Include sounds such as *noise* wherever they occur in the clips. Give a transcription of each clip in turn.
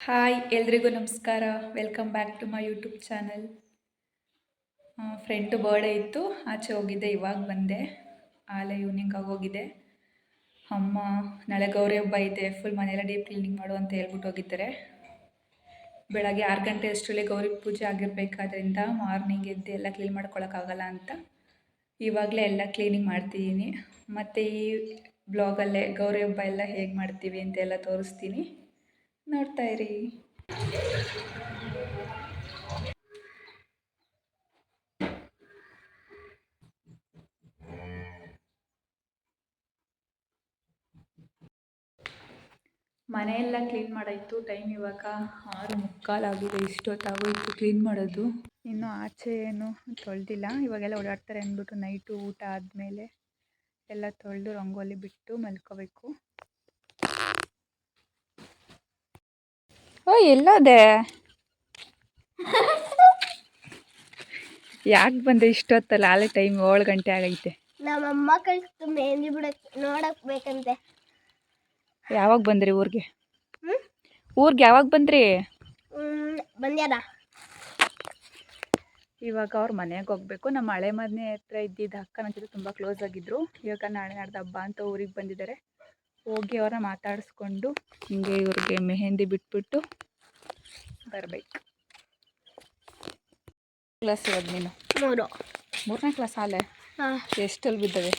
Hi, ಎಲ್ರಿಗೂ ನಮಸ್ಕಾರ. Welcome back to my YouTube channel friend birthday ಇತ್ತು. ಆಚೆ ಹೋಗಿದ್ದೆ, ಇವಾಗ ಬಂದೆ. ಆಲೆ ಈವ್ನಿಂಗ್ ಆಗೋಗಿದೆ ಅಮ್ಮ, ನಾಳೆ ಗೌರಿ ಹಬ್ಬ ಇದೆ ಫುಲ್ ಮನೆಯೆಲ್ಲ ಡೀಪ್ ಕ್ಲೀನಿಂಗ್ ಮಾಡು ಅಂತ ಹೇಳ್ಬಿಟ್ಟು ಹೋಗಿದ್ದಾರೆ. ಬೆಳಗ್ಗೆ ಆರು ಗಂಟೆ ಅಷ್ಟರಲ್ಲಿ ಗೌರಿ ಪೂಜೆ ಆಗಿರಬೇಕಾದ್ರಿಂದ ಮಾರ್ನಿಂಗ್ ಎದ್ದು ಎಲ್ಲ ಕ್ಲೀನ್ ಮಾಡ್ಕೊಳಕ್ಕಾಗಲ್ಲ ಅಂತ ಇವಾಗಲೇ ಎಲ್ಲ ಕ್ಲೀನಿಂಗ್ ಮಾಡ್ತಿದ್ದೀನಿ ಮತ್ತು ಈ ಬ್ಲಾಗಲ್ಲೇ ಗೌರಿ ಹಬ್ಬ ಎಲ್ಲ ಹೇಗೆ ಮಾಡ್ತೀವಿ ಅಂತೆಲ್ಲ ತೋರಿಸ್ತೀನಿ. ನೋಡ್ತಾ ಇರಿ. ಮನೆಯೆಲ್ಲ ಕ್ಲೀನ್ ಮಾಡಾಯಿತು. ಟೈಮ್ ಇವಾಗ ಆರು ಮುಕ್ಕಾಲಾಗಿದೆ ಇಷ್ಟೊತ್ತಾಗೋಯ್ತು ಕ್ಲೀನ್ ಮಾಡೋದು. ಇನ್ನು ಆಚೆ ಏನು ತೊಳೆದಿಲ್ಲ. ಇವಾಗೆಲ್ಲ ಓಡಾಡ್ತಾರೆ ಅಂದ್ಬಿಟ್ಟು ನೈಟು ಊಟ ಆದಮೇಲೆ ಎಲ್ಲ ತೊಳೆದು ರಂಗೋಲಿ ಬಿಟ್ಟು ಮಲ್ಕೋಬೇಕು. ಓ ಎಲ್ಲೋದೆ? *laughs* ಯಾಕೆ ಬಂದೆ ಇಷ್ಟೊತ್ತಲ್ಲ? ಆಲೆ ಟೈಮ್ ಏಳು ಗಂಟೆ ಆಗೈತೆ. ನಮ್ಮಮ್ಮ ಕಳಿಸ್ತು ಮೆಹಂದಿ ಬಿಡಕ್ ನೋಡಕ್ ಬೇಕಂತೆ. ಯಾವಾಗ ಬಂದ್ರಿ ಊರಿಗೆ? ಊರಿಗೆ ಯಾವಾಗ ಬಂದ್ರಿ? ಬಂದ್ಯಾರ. ಇವಾಗ ಅವ್ರ ಮನೆಗೆ ಹೋಗ್ಬೇಕು. ನಮ್ಮ ಹಳೆ ಮನೆ ಹತ್ರ ಇದ್ದಿದ್ದ ಅಕ್ಕನ ಜೊತೆ ತುಂಬ ಕ್ಲೋಸ್ ಆಗಿದ್ರು. ಇವಾಗ ನಾಳೆ ನಾಡ್ದು ಹಬ್ಬ ಅಂತ ಊರಿಗೆ ಬಂದಿದ್ದಾರೆ. ಹೋಗಿ ಅವರ ಮಾತಾಡಿಸ್ಕೊಂಡು ಹಿಂಗೆ ಇವ್ರಿಗೆ ಮೆಹೆಂದಿ ಬಿಟ್ಬಿಟ್ಟು ಬರಬೇಕು. ಕ್ಲಾಸ್ ಇವಾಗ ನೀನು? ಮೂರು. ಮೂರನೇ ಕ್ಲಾಸ್ ಆಲೆ ಎಷ್ಟಲ್ಲಿ ಬಿದ್ದಾವೆ?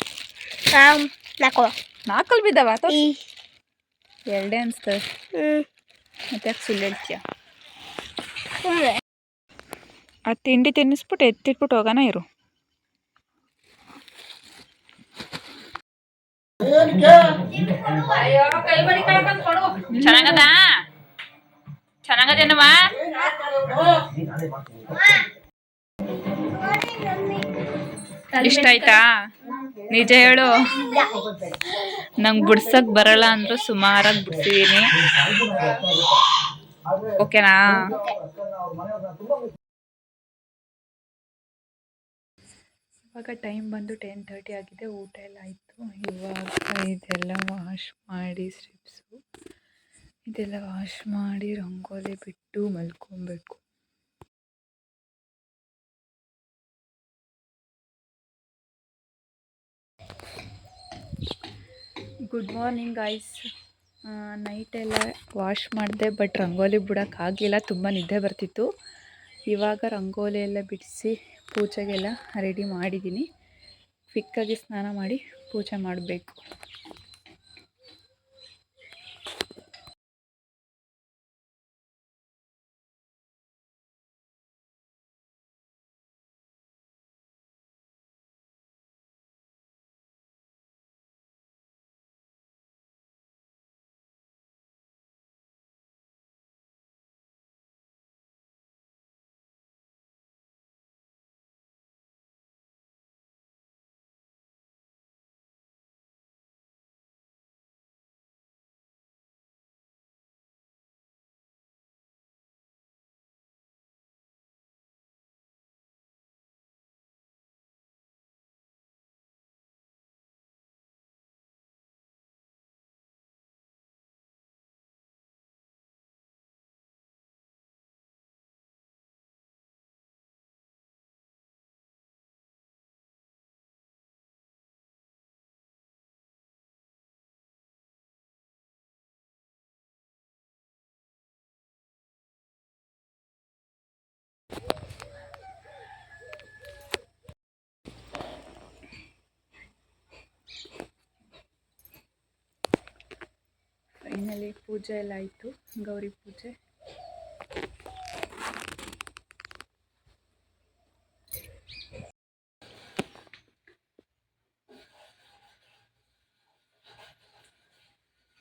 ನಾಲ್ಕು. ನಾಲ್ಕಲ್ಲಿ ಬಿದ್ದವ? ಎರಡೇ ಅನಿಸ್ತದೆ ಮತ್ತೆ ಯಾಕೆ ಸುಳ್ಳು ಹೇಳ್ತೀಯ? ಆ ತಿಂಡಿ ತಿನ್ನಿಸ್ಬಿಟ್ಟು ಎತ್ತಿಟ್ಬಿಟ್ಟು ಹೋಗೋಣ ಇರು. ಚೆನ್ನಾಗದ? ಚೆನ್ನಾಗದೇನವ ಇಷ್ಟ ಆಯ್ತಾ? ನಿಜ ಹೇಳು. ನಂಗೆ ಬಿಡ್ಸಕ್ ಬರಲ್ಲ ಅಂದ್ರೆ ಸುಮಾರಾಗಿ ಬಿಡ್ಸಿದೀನಿ. ಓಕೆನಾ? ಇವಾಗ ಟೈಮ್ ಬಂದು ಟೆನ್ ತರ್ಟಿ ಆಗಿದೆ, ಊಟ ಎಲ್ಲ ಆಯಿತು. ಇವಾಗ ಇದೆಲ್ಲ ವಾಶ್ ಮಾಡಿ ಸ್ಟ್ರಿಪ್ಸು ಇದೆಲ್ಲ ವಾಶ್ ಮಾಡಿ ರಂಗೋಲಿ ಬಿಟ್ಟು ಮಲ್ಕೊಬೇಕು. ಗುಡ್ ಮಾರ್ನಿಂಗ್ ಐಸ್ ನೈಟೆಲ್ಲ ವಾಶ್ ಮಾಡಿದೆ ಬಟ್ ರಂಗೋಲಿ ಬಿಡೋಕ್ಕಾಗಲಿಲ್ಲ ತುಂಬ ನಿದ್ದೆ ಬರ್ತಿತ್ತು. ಇವಾಗ ರಂಗೋಲಿ ಎಲ್ಲ ಬಿಡಿಸಿ ಪೂಜೆಗೆಲ್ಲ ರೆಡಿ ಮಾಡಿದ್ದೀನಿ. ಕ್ವಿಕ್ಕಾಗಿ ಸ್ನಾನ ಮಾಡಿ ಪೂಜೆ ಮಾಡಬೇಕು. ಪೂಜೆ ಎಲ್ಲ ಆಯಿತು ಗೌರಿ ಪೂಜೆ.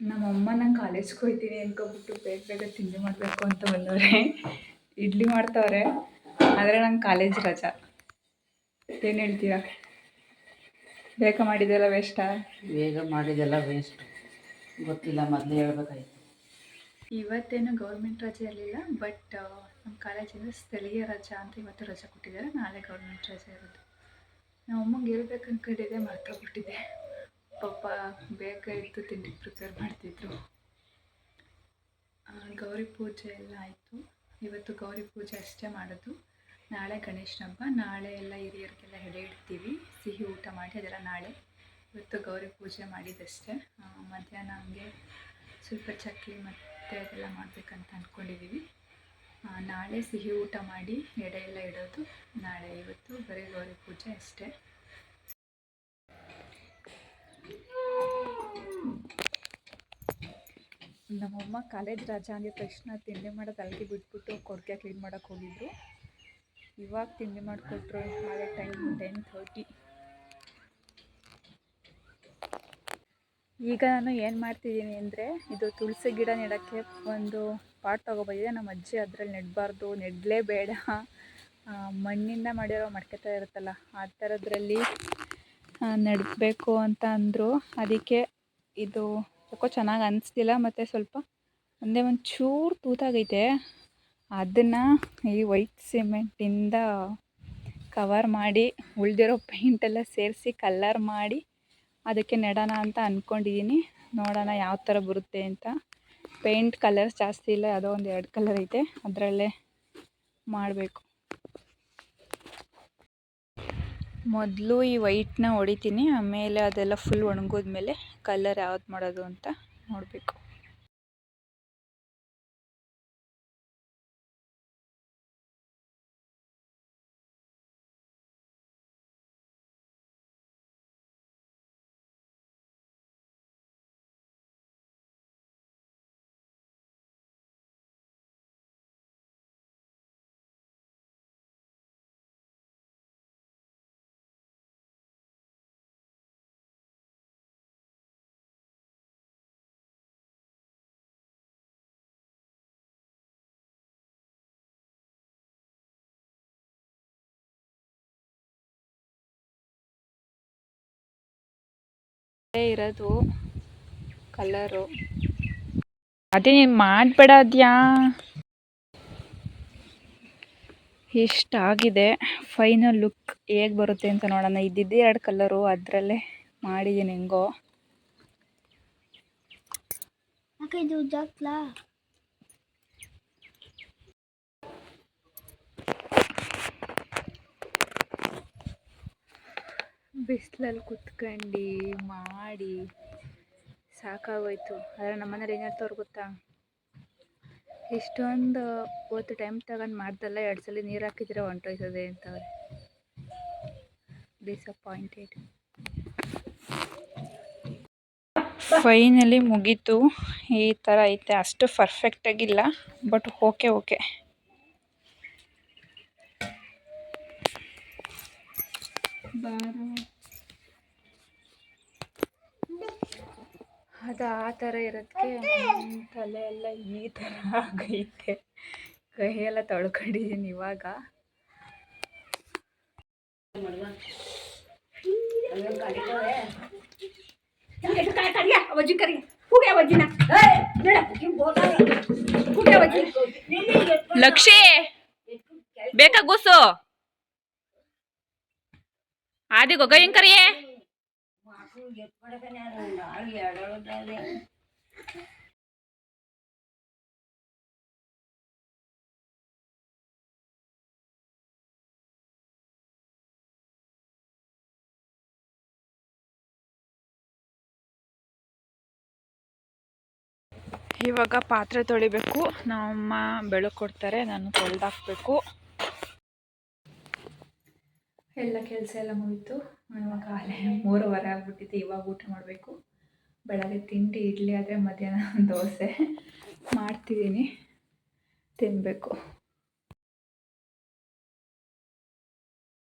ನಮ್ಮ ನಂಗೆ ಕಾಲೇಜ್ಗೆ ಹೋಗ್ತೀನಿ ಅನ್ಕೊಬಿಟ್ಟು ಬೇಗ ಬೇಗ ತಿಂಡಿ ಮಾಡಬೇಕು ಅಂತ ಬಂದವ್ರೆ. ಇಡ್ಲಿ ಮಾಡ್ತವ್ರೆ ಆದರೆ ನಂಗೆ ಕಾಲೇಜ್ ರಜಾ. ಏನು ಹೇಳ್ತೀರಾ? ಬೇಗ ಮಾಡಿದೆಲ್ಲ ವೇಸ್ಟಾ ಬೇಗ ಮಾಡಿದೆಲ್ಲ ವೇಸ್ಟ್ ಗೊತ್ತಿಲ್ಲ, ಮೊದಲು ಹೇಳ್ಬೇಕಾಯ್ತು. ಇವತ್ತೇನು ಗೌರ್ಮೆಂಟ್ ರಜೆ ಇರಲಿಲ್ಲ ಬಟ್ ನಮ್ಮ ಕಾಲೇಜಿಂದ ಸ್ಥಳೀಯ ರಜಾ ಅಂತ ಇವತ್ತು ರಜೆ ಕೊಟ್ಟಿದ್ದಾರೆ. ನಾಳೆ ಗೌರ್ಮೆಂಟ್ ರಜೆ ಇರೋದು ನಮ್ಮ ಅಮ್ಮಂಗೆ ಹೇಳ್ಬೇಕು ಅನ್ಕೊಂಡಿದ್ದೆ ಮರ್ತೋಗ್ಬಿಟ್ಟಿದೆ ಪಾಪ ಬೇಗ ಇದ್ದು ತಿಂಡಿ ಪ್ರಿಪೇರ್ ಮಾಡ್ತಿದ್ರು. ಗೌರಿ ಪೂಜೆ ಎಲ್ಲ ಆಯಿತು. ಇವತ್ತು ಗೌರಿ ಪೂಜೆ ಅಷ್ಟೇ ಮಾಡೋದು. ನಾಳೆ ಗಣೇಶನ ಹಬ್ಬ. ನಾಳೆ ಎಲ್ಲ ಹಿರಿಯರಿಗೆಲ್ಲ ಹೆಡೆ ಇಡ್ತೀವಿ ಸಿಹಿ ಊಟ ಮಾಡಿ, ಅದೆಲ್ಲ ನಾಳೆ ಇವತ್ತು ಗೌರಿ ಪೂಜೆ ಮಾಡಿದ್ದಷ್ಟೇ. ಮಧ್ಯಾಹ್ನ ಹಂಗೆ ಸ್ವಲ್ಪ ಚಕ್ಕಿ ಮತ್ತು ಅದೆಲ್ಲ ಮಾಡಬೇಕಂತ ಅಂದ್ಕೊಂಡಿದ್ದೀವಿ ನಾಳೆ ಸಿಹಿ ಊಟ ಮಾಡಿ ಎಡೆ ಎಲ್ಲ ಇಡೋದು. ನಾಳೆ ಇವತ್ತು ಬರೀ ಗೌರಿ ಪೂಜೆ ಅಷ್ಟೇ. ನಮ್ಮಮ್ಮ ಕಾಲೇಜ್ ರಜಾ ಅಂದಿದ ತಕ್ಷಣ ತಿಂಡಿ ಮಾಡೋದು ಅಲ್ಲಿಗೆ ಬಿಟ್ಬಿಟ್ಟು ಕೊಡ್ಗೆ ಕ್ಲೀನ್ ಮಾಡೋಕೆ ಹೋಗಿದ್ರು. ಇವಾಗ ತಿಂಡಿ ಮಾಡಿಕೊಟ್ರು ನಾಳೆ ಟೈಮ್ ಟೆನ್ ಥರ್ಟಿ ಈಗ ನಾನು ಏನು ಮಾಡ್ತಿದ್ದೀನಿ ಅಂದರೆ ಇದು ತುಳಸಿ ಗಿಡ ನೆಡೋಕ್ಕೆ ಒಂದು ಪಾಟ್ ತೊಗೊಬಂದಿದ್ದೆ. ನಮ್ಮ ಅಜ್ಜಿ ಅದರಲ್ಲಿ ನೆಡಬಾರ್ದು ನೆಡಲೇ ಬೇಡ. ಆ, ಮಣ್ಣಿಂದ ಮಾಡಿರೋ ಮಡ್ಕೆತ ಇರುತ್ತಲ್ಲ ಆ ಥರದ್ರಲ್ಲಿ ನೆಡಬೇಕು ಅಂತ ಅಂದರು. ಅದಕ್ಕೆ ಇದು ಯಾಕೋ ಚೆನ್ನಾಗಿ ಅನಿಸ್ತಿಲ್ಲ ಮತ್ತು ಸ್ವಲ್ಪ ಒಂದೇ ಒಂದು ಚೂರು ತೂತಾಗೈತೆ. ಅದನ್ನು ಈ ವೈಟ್ ಸಿಮೆಂಟಿಂದ ಕವರ್ ಮಾಡಿ ಉಳಿದಿರೋ ಪೇಂಟೆಲ್ಲ ಸೇರಿಸಿ ಕಲ್ಲರ್ ಮಾಡಿ ಅದಕ್ಕೆ ನೆಡೋಣ ಅಂತ ಅಂದ್ಕೊಂಡಿದ್ದೀನಿ ನೋಡೋಣ ಯಾವ ಥರ ಬರುತ್ತೆ ಅಂತ. ಪೇಂಟ್ ಕಲರ್ಸ್ ಜಾಸ್ತಿ ಇಲ್ಲ, ಯಾವುದೋ ಒಂದು ಎರಡು ಕಲರ್ ಐತೆ. ಅದರಲ್ಲೇ ಮಾಡಬೇಕು. ಮೊದಲು ಈ ವೈಟ್ನ ಹೊಡಿತೀನಿ, ಆಮೇಲೆ ಅದೆಲ್ಲ ಫುಲ್ ಒಣಗೋದ್ಮೇಲೆ ಕಲರ್ ಯಾವ್ದು ಮಾಡೋದು ಅಂತ ನೋಡಬೇಕು. ಇರೋದು ಕಲರು. ಅದೇ ನೀನು ಮಾಡಬೇಡ ಅದ್ಯಾ. ಇಷ್ಟಾಗಿದೆ. ಫೈನಲ್ ಲುಕ್ ಹೇಗೆ ಬರುತ್ತೆ ಅಂತ ನೋಡೋಣ. ಇದ್ದಿದ್ದೇ ಎರಡು ಕಲರು ಅದರಲ್ಲೇ ಮಾಡಿದ್ದೀನಿ ಹೆಂಗೋ. ಬಿಸಿಲಲ್ಲಿ ಕುತ್ಕಂಡು, ಮಾಡಿ ಸಾಕಾಗೋಯ್ತು. ಆದರೆ ನಮ್ಮನೇಲಿ ಏನು ಹೇಳ್ತವ್ರು ಗೊತ್ತಾ? ಇಷ್ಟೊಂದು ಹೊತ್ತು ಟೈಮ್ ತಗೊಂಡು ಮಾಡ್ದಲ್ಲ, ಎರಡು ಸಲ ನೀರು ಹಾಕಿದ್ರೆ ಹೊಂಟೋಯ್ತದೆ ಅಂತವ್ರೆ. ಡಿಸಪಾಯಿಂಟೆಡ್ ಫೈನಲಿ ಮುಗೀತು. ಈ ಥರ ಐತೆ. ಅಷ್ಟು ಪರ್ಫೆಕ್ಟಾಗಿಲ್ಲ ಬಟ್ ಓಕೆ ಓಕೆ ಬಾರೋ. ಅದು ಆ ಥರ ಇರೋದಕ್ಕೆ ನನ್ನ ತಲೆ ಎಲ್ಲ ಈ ಥರ ಆಗೈತೆ. ಕೈ ಎಲ್ಲ ತೊಳ್ಕೊಂಡಿದ್ದೀನಿ ಇವಾಗ. ಅವಜ್ಜಿ ಕರಿ ಹೋಗಿ ಅವಜ್ಜಿನ ಲಕ್ಷಿ ಬೇಕಾ ಕೂಸು ಆದಿ ಗೊಗಯ್ಯನ್ ಕರಿಯೇ? ಇವಾಗ ಪಾತ್ರೆ ತೊಳಿಬೇಕು. ನಮ್ಮಮ್ಮ ಬೆಳಕು ಕೊಡ್ತಾರೆ ನಾನು ತೊಳೆದಾಕ್ಬೇಕು ಎಲ್ಲ ಕೆಲಸ ಎಲ್ಲ ಮುಗೀತು. ಇವಾಗ ಅಲ್ಲೇ ಮೂರುವರೆ ಆಗಿಬಿಟ್ಟಿದೆ, ಇವಾಗ ಊಟ ಮಾಡಬೇಕು. ಬೆಳಗ್ಗೆ ತಿಂಡಿ, ಇಡ್ಲಿ ಆದರೆ ಮಧ್ಯಾಹ್ನ *laughs* ದೋಸೆ. ಮಾಡ್ತಿದ್ದೀನಿ. ತಿನ್ನಬೇಕು